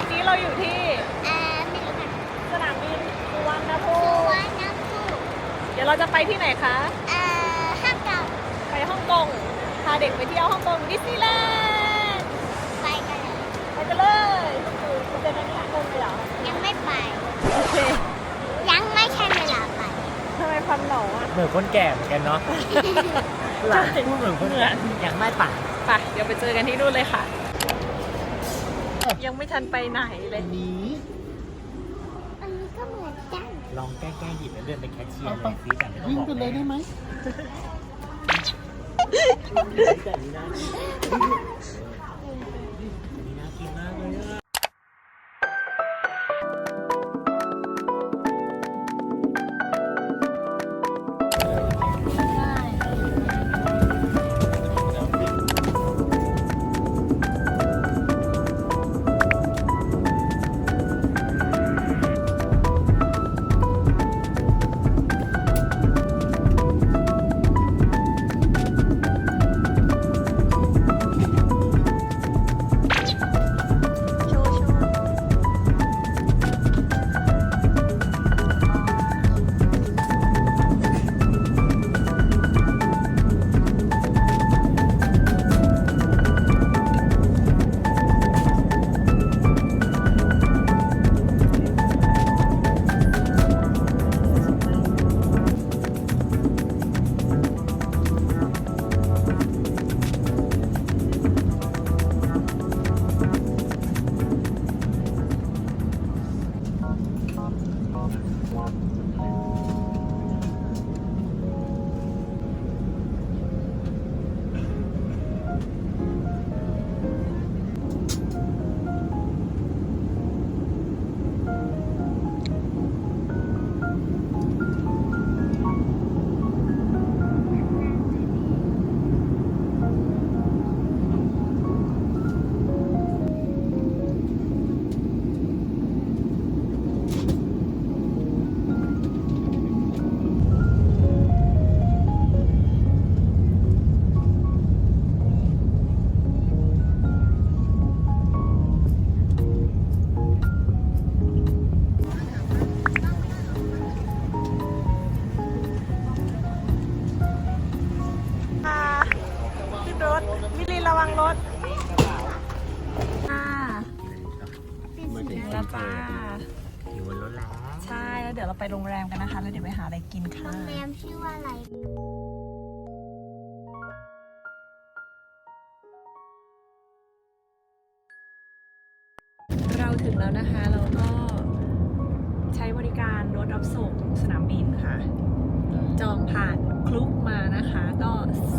วันนี้เราอยู่ที่เอ่อไม่รู้ค่ะสนามบินสุวรรณภูสุมิวรรณภูมิเดี๋ยวเราจะไปที่ไหนคะ เอ่อห้างเก่าไปฮ่องกง พาเด็กไปเที่ยวฮ่องกงดิสนีย์แลนด์ ไปกันเลยไปกันเลยจะเจอกันที่ฮ่องกงเลยเหรอ ยังไม่ไป โอเคยังไม่ใช่เวลาไปทำไมฟันหนออะ เหมือนคนแก่เหมือนกันเนาะ หลานพูดเหมือนคนแก่อย่างไม่ป่าไป เดี๋ยวไปเจอกันที่นู่นเลยค่ะ ยังไม่ทันไปไหนเลย นี้ อันนี้ก็เหมือนกัน ลองแกล้งๆหยิบแล้วเดินไปแคชเชียร์เลยซิแต่ไม่ต้องวิ่งบอกไปเลยได้ไหมแต่ แล้วจ้าอยู่บนรถแล้ว ใช่ แล้วเดี๋ยวเราไปโรงแรมกันนะคะ แล้วเดี๋ยวไปหาอะไรกินโรค่ะงแรมชื่อว่าอะไร เราถึงแล้วนะคะ เราก็ใช้บริการรถรับส่งสนามบินค่ะ จองผ่านคลุกมานะคะ ก็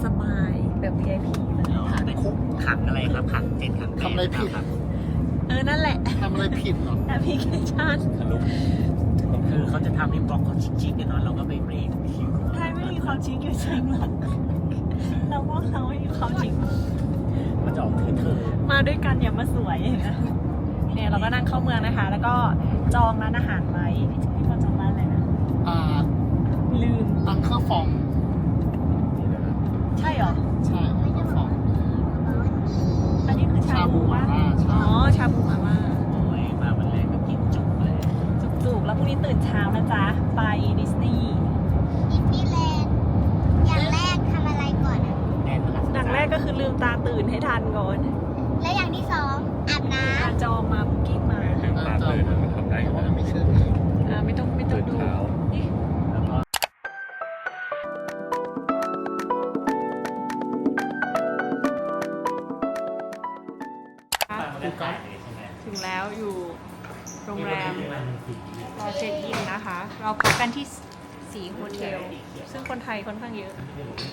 สบายแบบ VIP เลยค่ะไปคุกขังอะไรครับขังเจ็ดขังแปดทำอะไรผิด ครับ เออ นั่นแหละทำอะไร ผิดเหรอแอปพลิเคชันทะลุคือเขาจะทำให้บล็อกเขาชิคๆกันเนาะเราก็ไปเบรกคิวไทยไม่มีความจริงอยู่จริงหรอกเราว่าเขาไม่มีความจริงมันจะออกเธอมาด้วยกันอย่ามาสวยนะเนี่ยเราก็นั่งเข้าเมืองนะคะ แล้วก็จองร้านอาหารไว้พี่พอจองร้านอะไรนะอ่าลืมอังเคอร์ฟองใช่เหรอใช่อังเคอร์ฟองอันนี้คือชาบูชาบูหม่าล่าใช่อ๋อชาบูหมาล่า โอ้ยมาวันแรกก็กินจุกเลย จุกๆ แล้วพรุ่งนี้ตื่นเช้านะจ๊ะ ไปดิสนีย์ดิสนีย์แลนด์อย่างแรกทำอะไรก่อนอะแน่นหลักดังแรกก็คือลืมตาตื่นให้ทันก่อนและอย่างที่สองอาบน้การจองมาบุ๊กิ้งมาเออจำแต่ว่ามันไม่เชื่อถืออ่าไม่ต้องไม่ต้องดูนี่แล้วก็ถึงแล้วอยู่ โรงแรมรอเช็คอินนะคะ เราพักกันที่สีโฮเทล ซึ่งคนไทยค่อนข้างเยอะ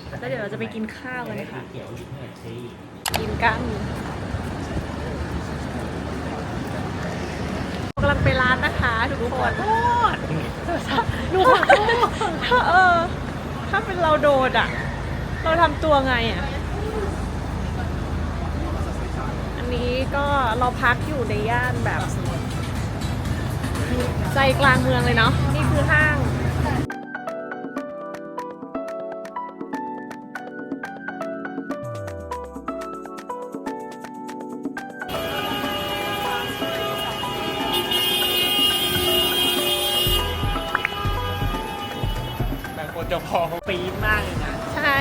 แล้วเดี๋ยวเราจะไปกินข้าวกันค่ะเขียวอยู่ที่ไหนซีกินกันกำลังไปร้านนะคะทุกคนโทษหนูขอโทษถ้าเออ ถ้าเป็นเราโดนอะ เราทำตัวไงอะ อันนี้ก็เราพักอยู่ในย่านแบบ ใจกลางเมืองเลยเนาะนี่คือห้างบางคนจะพองปี๊นมากเลยนะใช่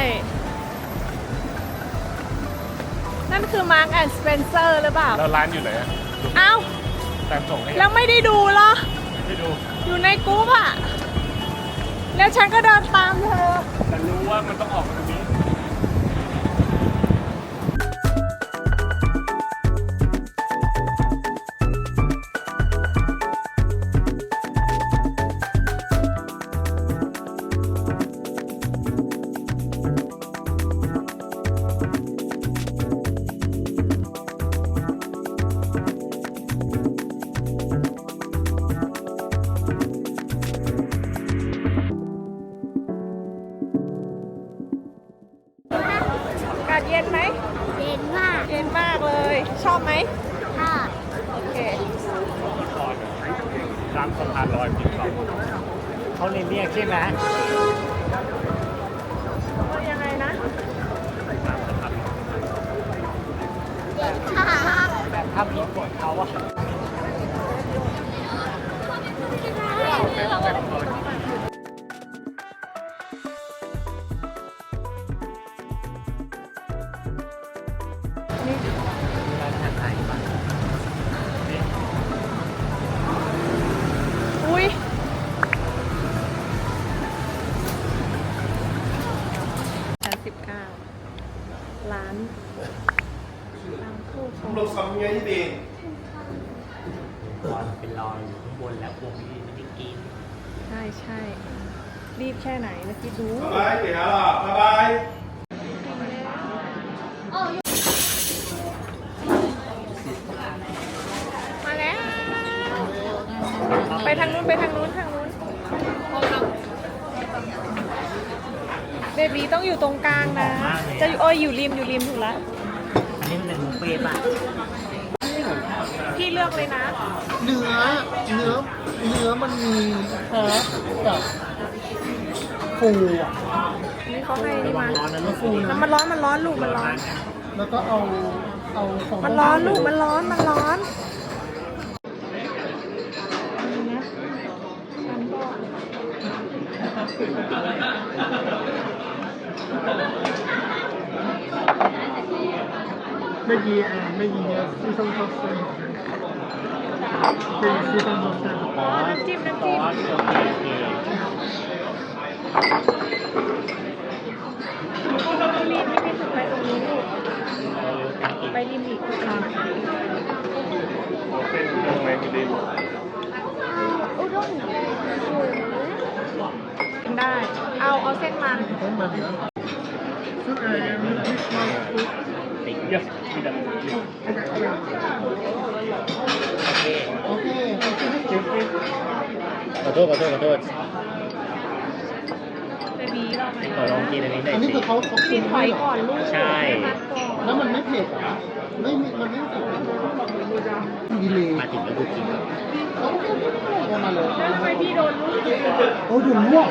นั่นคือมาร์กแอนด์สเปนเซอร์หรือเปล่า แล้วร้านอยู่ไหนอ้าวแต่ส่งให้แล้วไม่ได้ดูเหรอ ไม่ดู อยู่ในกรุ๊ปอะแล้วฉันก็เดินตามเธอ แต่รู้ว่ามันต้องออกตร กฎเค่ไหนเมื่อกี้ดู Bye bye chị Hạ Lộc Bye bye มาแล้ว ไปทางนู้นไปทางนู้นทางนู้นเบบีต้องอยู่ตรงกลางนะ จะอยู่โอ้ยอยู่ริมอยู่ริมถูกแล้ว อันนี้มันเป็นบุฟเฟ่ต์ป่ะพี่เลือกเลยนะ เนื้อ เนื้อ เนื้อมันมีแท้กับ ฟูอะนี่เขาให้นี่มาร้อนนะลูกฟูนะน้ำมันร้อนมันร้อนลูกมันร้อน แล้วก็เอาเอาของมันร้อนลูกมันร้อนมันร้อนนี่นะฉันก็ไม่ดีอะไม่ดีเนี่ยซีซันซอสเซนเป็นซีซันซอสเซนอ๋อน้ำจิ้มน้ำจิ้ม ไม่ไปถึงไปตรงนี้ลูกเออตักอีกไปริมอีกค่ะเส้นเครื่องไหมพี่ดิมอุด้งกินได้ เอาเอาเส้นมันต้องมันนะซึ่งไอ้มิกซ์มันฟุตติด yes พี่ดันโอเคโอเคโอเคขอโทษขอโทษขอโทษ เบบีเราไหม ขอลองกินอันนี้หน่อยอันนี้สิคือเขาเขาพี่ถอยก่อนลูกใช่มัดก่อนแล้วมันไม่เผ็ดอะไม่มีมันไม่เผ็ดดีเลยมาถึงแล้วกูกินก่อนเอามาเลยแล้วทำไมพี่โดนลูกโอ้ดูลวก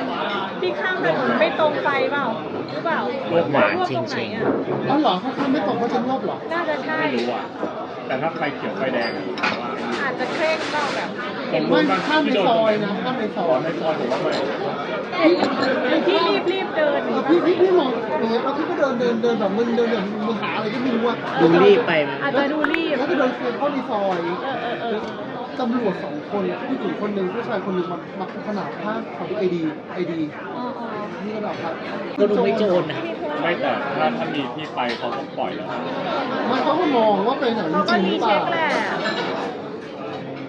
พี่ข้ามถนนไม่ตรงไฟเปล่าหรือเปล่าลวกหวานลวกจริตงรงไหนจริงอะอ๋อเหรอถ้าข้ามไม่ตกก็จะลวกเหรอน่าจะใช่ไม่รู้อะแต่ถ้าไฟเขียวไฟแดงอะผมว่าอาจจะเคร่งเปล่าแบบผมรู้ไม่บ้างข้ามในพี่โดซนอยนะข้ามในซตออยนในซอยผมว่าไม่ พี่รีบรีบเดินเออพี่พี่พี่มองอย่างเงี้ยแล้วพี่ก็เดินเดินเดินแบบมึนเดินแบบมึงหาอะไรก็ไม่รู้อะดูรีบไปไหมอาจจะดูรีบแล้วก็เดินเข้าในซอยเออเออเออตำรวจสองคนผู้หญิงคนหนึ่งผู้ชายคนหนึ่งมามาขนาดผ้าของไอดีไอดีอ๋ออ๋อนี่ก็แบบครับก็ดูไม่โจรนะไม่แต่ถ้าถ้ามีที่ไปเขาต้องปล่อยแล้วมันเขาก็มองว่าเป็นหนังเขาจก็ริงหรีรือเปเช็ล่าคแหละ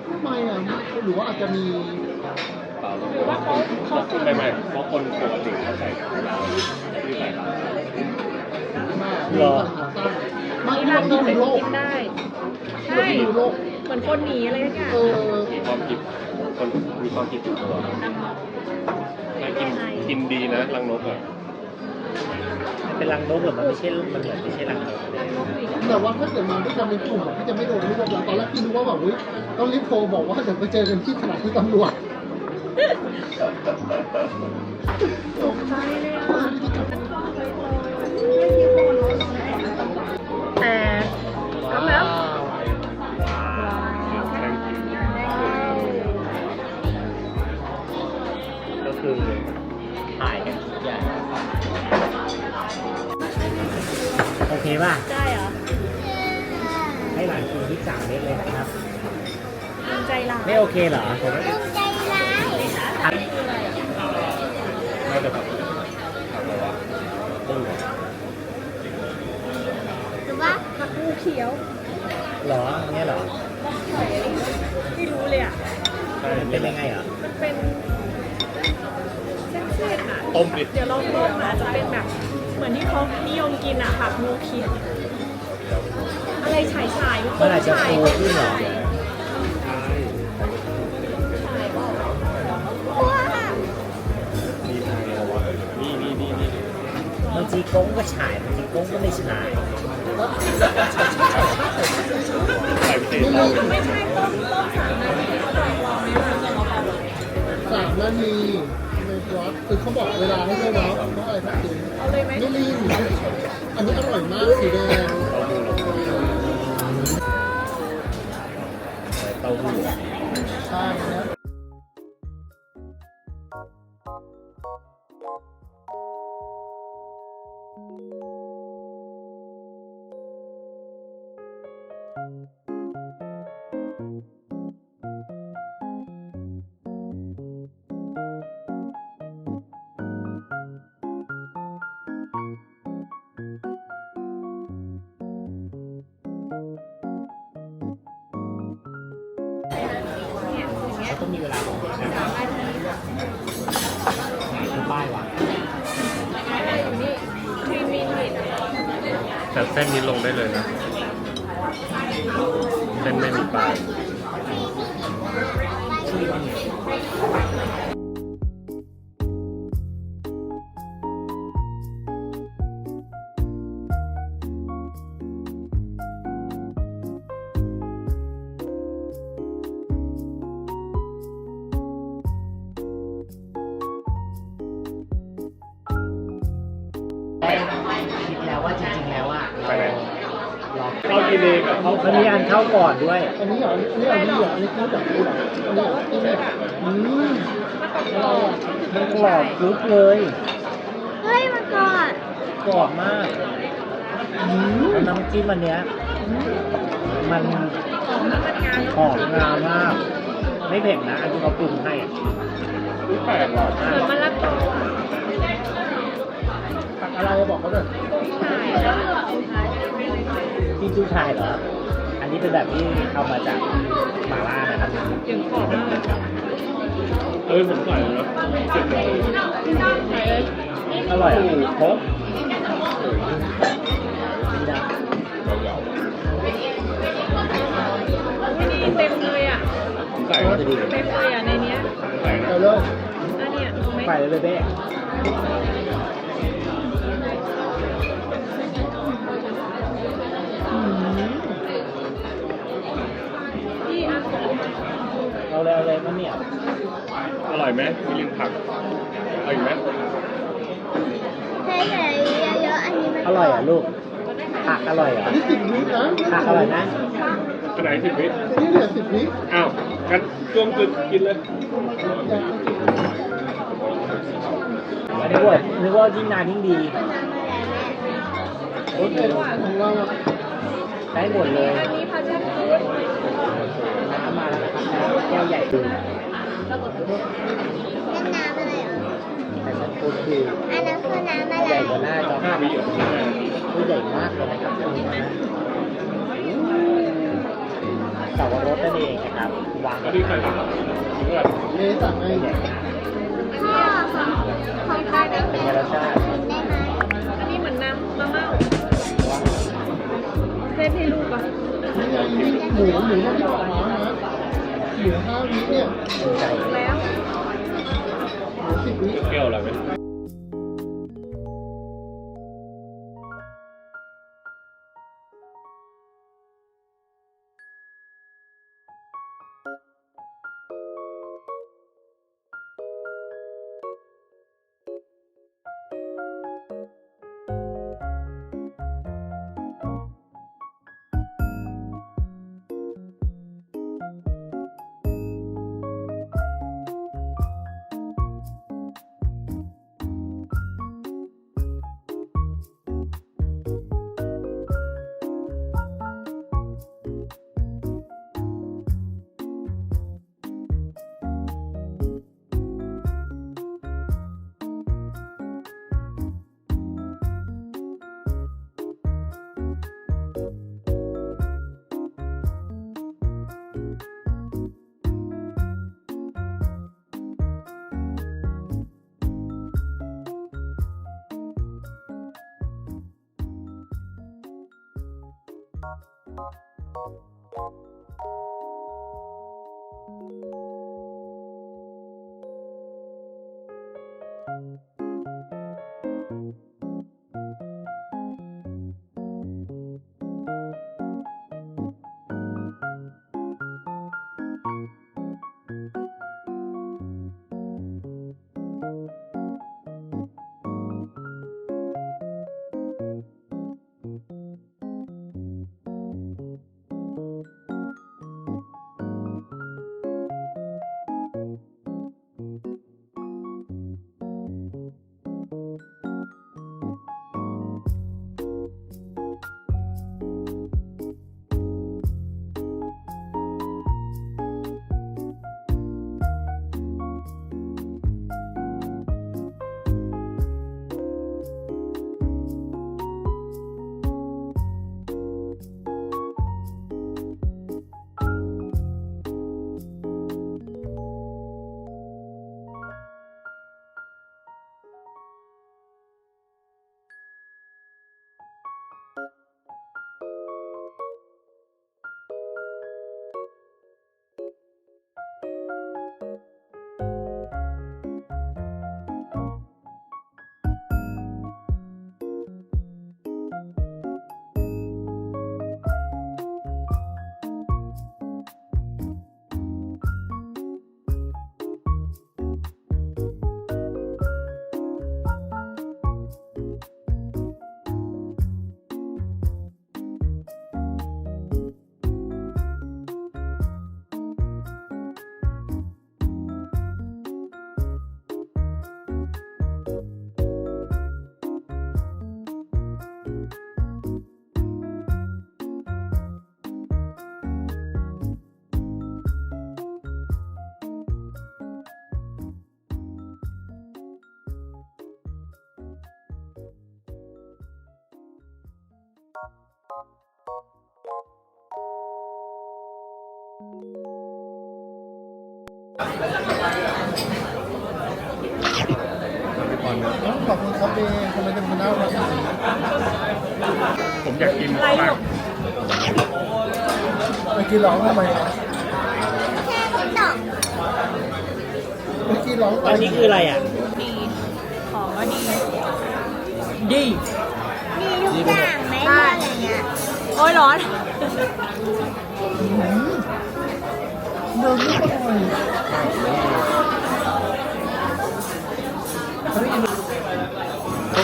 ทำไมอะหรือว่าอาจจะมีเปล่าห รือว่าเขาเขาคุมไม่ไม่เพราะคนปกติเขาใส่ที่ใส่ร้านมาหรอมามีที่ร้านที่ที่ดูโลกกินได้ที่ใช่ดูโลกเหมือนคนหนีอะไรสักอย่างเออมีความคิดคนมีความคิดติดตัวถ้ากินกินดีนะรังนกอะเป็นรังนกเหรือมันไม่ใช่มันเหมือนไม่ใช่รังนกเลยแต่ว่าถ้าเกิดมาด้วยกันเป็นกลุ่มอะพี่จะไม่โดนรวบแล้วตอนแรกพี่รู้ว่าแบบเฮ้ยต้องรีบโทรบอกว่าเดี๋ยวไปเจอกันที่สถานีตำรวจ ตกใจเลยอะแต่ก็แล้วก็คือถ่ายกันทุกอย่โอเคป่ะใช่เหรอ ให้หลานคิณที่สามเล็กเลยนะครับ ใจร้านไม่โอเคเหรอ น่าจะแบบผักอะไรวะต้นเหรอหรือว่าผักงูเขียวเหรอเนี่ยเหรอไม่รู้เลยอะใช่เป็นยังไงเหรอมันเป็นเส้นๆอะต้มดิเดี๋ยวลองต้มอาจจะเป็นแบบเหมือนที่เขานิยมกินอะผักงูเขียวอะไรฉายฉายมันอาจจะฟูขึ้นเหรอ บางทีกงก็ฉายบางทีกงก็ไม่ฉายใส่ไปเตะนี่ตามีไม่ใช่ต้มต้มสามนาทีเขาบอกรอไหมล่ะสามนาทีในบล็อกคือเขาบอกเวลาให้ด้วยเนาะว่าอะไรสักทีเอาเลยไหมนี่ลีนอันนี้อร่อยมากสีแดงเต้าหู้ใช่นะ ต้องมีเวลาของเขานะคือป้ายวางอะไรอยู่นี่ครีมมินิทแต่เส้นนี้ลงได้เลยนะ เส้นไม่มีป้าย แล้วว่าจริงๆแล้วอะไปไหนรอเข้ากินเองกับเข้ามันมีอันเข้าก่อนด้วย อันนี้เหรออันนี้อันนี้เหรออันนี้คือจากกูเหรออันนี้เหรออันนี้แบบอืมมะกอกกรอบมันกรอบกรุบเลย เฮ้ยมาก่อนกรอบมากแล้วน้ำจิ้มอันเนี้ย มันหอมน้ำมันงาเนหอะอมงามาก ไม่เผ็ดนะอันที่เขาปรุงให้อะ แปลกว่ะ เหมือนมะละกอ อะตักอะไรบอกเขาหน่อยถ่ายแล้วที่จูชายเหรอ อันนี้เป็นแบบที่เอามาจากหมาล่านะครับเสียงกรอบมากเอ้ยผมใส่แล้วนะเจ็บเลยใส่เลยอร่อยอะโค้กนี่เต็มเลยอะผมใส่แล้วจะดีเต็มเลยอะในเนี้ยใส่นะเอาเลยอันเนี้ยเอาไหมไปเลยเบ้ เอาเลยเอาเลยมันเหนียวอร่อยไหมมีลิงผักเอาอีกไหมเฮ้ยอะไรเยอะๆอันนี้มันอร่อยเหรอะลูกผักอร่อยเหรออันนี้สิบวินะผักอร่อยนะขนาดสิบวินี่เหลือสิบวิอ้าวกันจ้วงกึนกินเลยนึกว่านึกว่ายิ่งนานยิ่งดีโอเคของเราได้หมดเลยอันนี้พัช แล้วนะครับแก้วใหญ่ดูเป็นน้ำอะไรเหรอแต่มันโอเคอันนั้นคือน้ำอะไรใหญ่กว่าหน้าจอห้าวิอะตัวใหญ่มากเลยนะครับเสาวรสนั่นเองนะครับวางที่ใครสั่งเพื่อนเมย์สั่งไงใหญ่มากพ่อของของตาเป็นเป็นไงไงรสชาติได้ไหมอันนี้เหมือนน้ำมะเม่าเส้นให้ลูกอะหมูหมูที่บอกมา นะหมูห้าวิเนี่ยถูกใจแล้วหมูสิบวิ เปรี้ยวอะไรไหม ต้อ ขอบคุณครับเบย์ทำไมเป็นคนน่ารักอย่างนี้ผมอยากกินอะไรลูกเมื่อกี้ร้องทำไมครับแค่คุณดอกเมื่อกี้ร้องไปอันนี้คืออะไรอะ ดีของก็ดีดีมีทุกอย่างไหมอะไรเงี้ยโอ้ยร้อนเดินไม่ค่อย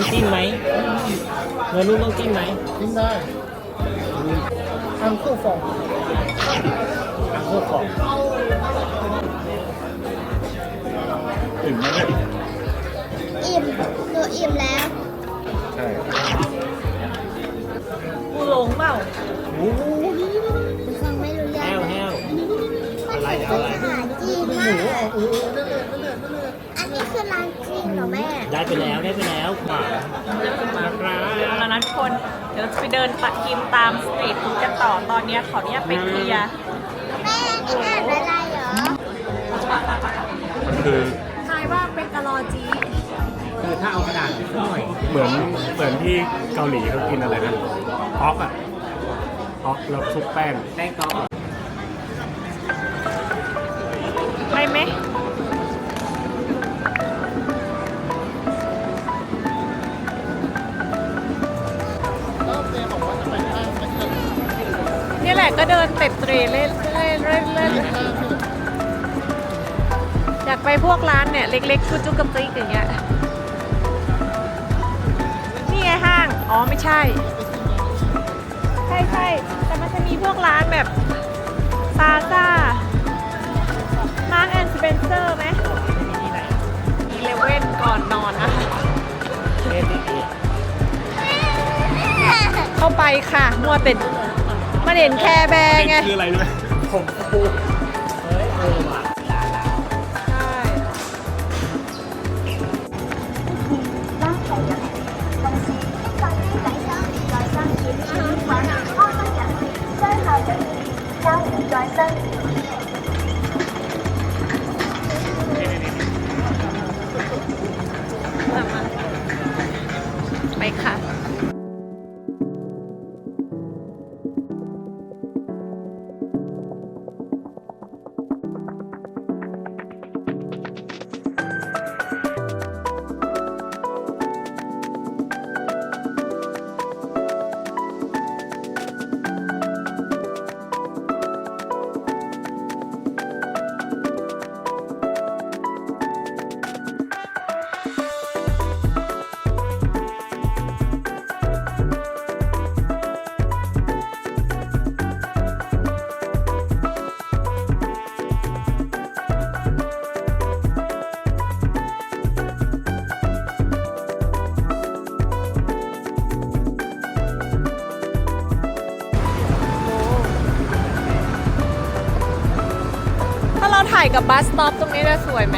ต้องจิ้มไหมเนื้อนุ่มต้องจิ้มไหมทิ้งได้ทางคู่ฟองทางพวกของถึงไหมเนี่ยอิ่มหนูอิ่มแล้ว ใช่กูหลงเปล่าโอ้โหฟังไม่รู้เรื่แห้องวแห้วมันเป็นอะไรอาหารจีนหมามูก นนี้คือร้านจีนเหรอแม่ ได้ไปแล้วได้ไปแล้วขวาเอาแล้วนะทุกคนเดี๋ยวจะไปเดินตัดกินตามสตรีทฟู้ดกันต่อตอนนี้ขออนุญาตไปเคลียร์แม่นี่อ่านอะไรเหรอมันคือทายว่าเป็นกะลอจีคือถ้าเอากระดาษขึ้นหน่อยเหมือนเหมือนที่เกาหลีเขากินอะไรนะฮอกอะฮอกแล้วชุบแป้งแป้งกรอบ นี่แหละก็เดินเต็ดเตรเล่นเล่นเล่นเล่นห้างที่ไหนอยากไปพวกร้านเนี่ย เล็กๆจุกจุกกระติกอย่างเงี้ยนี่ไงห้าง อ๋อไม่ใช่ ใช่ใช่แต่มันจะมีพวกร้านแบบซาซ่ามาร์กแอนด์สเปนเซอร์ไหมอีเลเว่นก่อนนอนนะคะเล่นดิเข้าไปค่ะมัวแต่ มาเด่นแคร์แบร์ไง คืออะไรรู้ไหมผมฟูเฮ้ กับบัสสต็อปตรงนี้จะสวยไหม